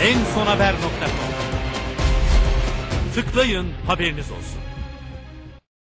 en son haber.com. Tıklayın haberiniz olsun.